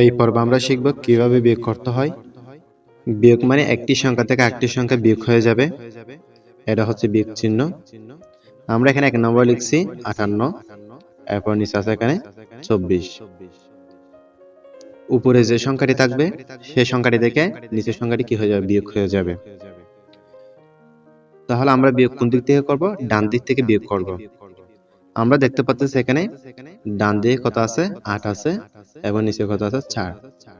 এই পর্বে আমরা শিখব কীভাবে বিয়োগ করতে হয়। বিয়োগ মানে একটি সংখ্যা থেকে আরেকটি সংখ্যা বিয়োগ হয়ে যাবে। এটা হচ্ছে বিয়োগ চিহ্ন। আমরা এখানে এক নম্বর লিখছি, আটান্ন। এরপর নিচে আছে এখানে চব্বিশ। উপরে যে সংখ্যাটি থাকবে সেই সংখ্যাটি থেকে নিচের সংখ্যাটি কি হয়ে যাবে, বিয়োগ হয়ে যাবে। তাহলে আমরা বিয়োগ কোন দিক থেকে করব? ডান দিক থেকে বিয়োগ করব। আমরা দেখতে পাচ্ছি এখানে ডান দিকে কত আছে? আট আছে এবং নিচে কত আছে? চার।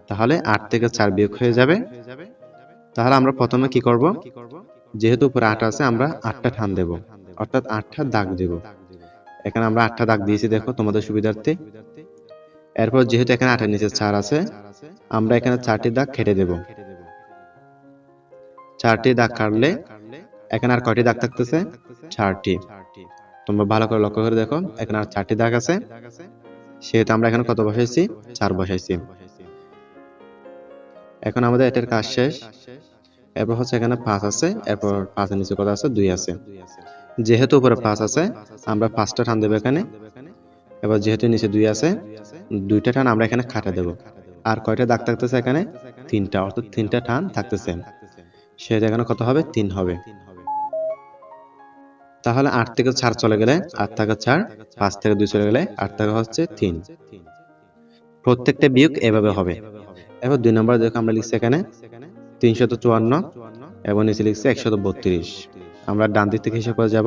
তাহলে আট থেকে চার বিয়োগ হয়ে যাবে। তাহলে আমরা প্রথমে কি করব? যেহেতু উপরে আট আছে, আমরা আটটা ঠান দেব। অর্থাৎ আটটা দাগ দেব। এখানে আমরা আটটা দাগ দিয়েছি, দেখো, তোমাদের সুবিধার্থে। এরপর যেহেতু এখানে আটের নিচে চার আছে, আমরা এখানে চারটি দাগ কেটে দেব। চারটি দাগ কাটলে এখানে আর কয়টি দাগ থাকতেছে? চারটি। তোমরা ভালো করে লক্ষ্য করে দেখো, এখানে আর চারটি দাগ আছে। সেহেতু আমরা এখানে কত বসাইছি? চার বসাইছি। এখন আমাদের এটার কাজ শেষ। এরপর হচ্ছে এখানে পাঁচ আছে, এরপর পাঁচের নিচে কত আছে? দুই আছে। যেহেতু উপরে পাঁচ আছে, আমরা পাঁচটা টান দেবো এখানে। এবার যেহেতু নিচে দুই আছে, দুইটা টান আমরা এখানে খাটা দেব। আর কয়টা দাগ থাকতেছে এখানে? তিনটা, অর্থাৎ তিনটা টান থাকতেছে। সেটা এখানে কত হবে? তিন হবে। তাহলে আট থেকে চার চলে গেলে আট থেকে চার পাঁচ থেকে দুই চলে গেলে আট থেকে হচ্ছে তিন। প্রত্যেকটা বিয়োগ এভাবে হবে। এবার দুই নম্বর দেখো আমরা লিখছি এখানে তিনশত চুয়ান্ন এবং নিচে লিখছি একশত বত্রিশ। আমরা ডান দিক থেকে হিসাব করে যাব।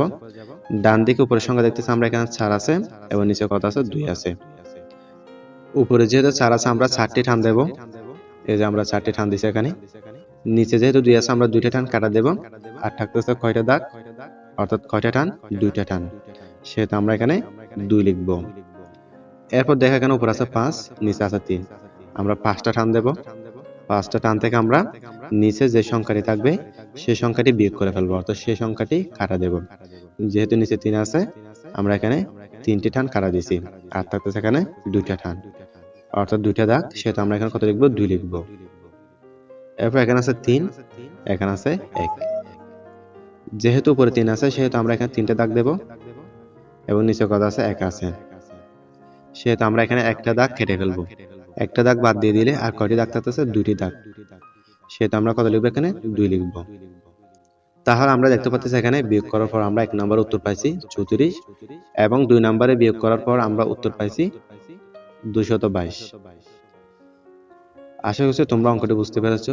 ডান দিকে উপরের সংখ্যা দেখতেছি আমরা এখানে চার আছে এবং নিচে কত আছে? দুই আছে। উপরে যেহেতু চার আছে আমরা চারটি টান দেব। এই যে আমরা চারটি টান দিছি এখানে। নিচে যেহেতু দুই আছে আমরা দুইটা টান কাটা দেব। আর থাকতেছে কয়টা দাগ? অর্থাৎ কয়টা টান? দুইটা টান। সেহেতু আমরা এখানে দুই লিখব। এরপর দেখা এখানে উপর আছে পাঁচ, নিচে আছে তিন। আমরা পাঁচটা টান দেব। পাঁচটা টান থেকে আমরা নিচে যে সংখ্যাটি থাকবে সেই সংখ্যাটি বিয়োগ করে ফেলব। অর্থাৎ সেই সংখ্যাটি কাটা দেব। যেহেতু নিচে তিন আছে, আমরা এখানে তিনটি টান কাটা দিছি আর থাকতেছে এখানে দুইটা টান। অর্থাৎ দুইটা দাগ, সেহেতু আমরা এখানে কত লিখব? দুই লিখব। এরপর এখানে আছে তিন, এখানে আছে এক। যেহেতু উপরে তিন আছে, সেহেতু আমরা এখানে তিনটা দাগ দেব। এবং নিচে কত আছে? এক আছে। সেহেতু আমরা এখানে একটা দাগ কেটে ফেলব। একটা দাগ বাদ দিয়ে দিলে আর কয়টি দাগ থাকতেছে? দুইটি দাগ। সেহেতু আমরা কত লিখব এখানে? দুই লিখব। তাহলে আমরা দেখতে পাচ্ছি এখানে বিয়োগ করার পর আমরা এক নম্বরে উত্তর পাইছি চৌত্রিশ, এবং দুই নম্বরে বিয়োগ করার পর আমরা উত্তর পাইছি দুশত বাইশ। আশা করছি তোমরা অঙ্কটি বুঝতে পেরেছ।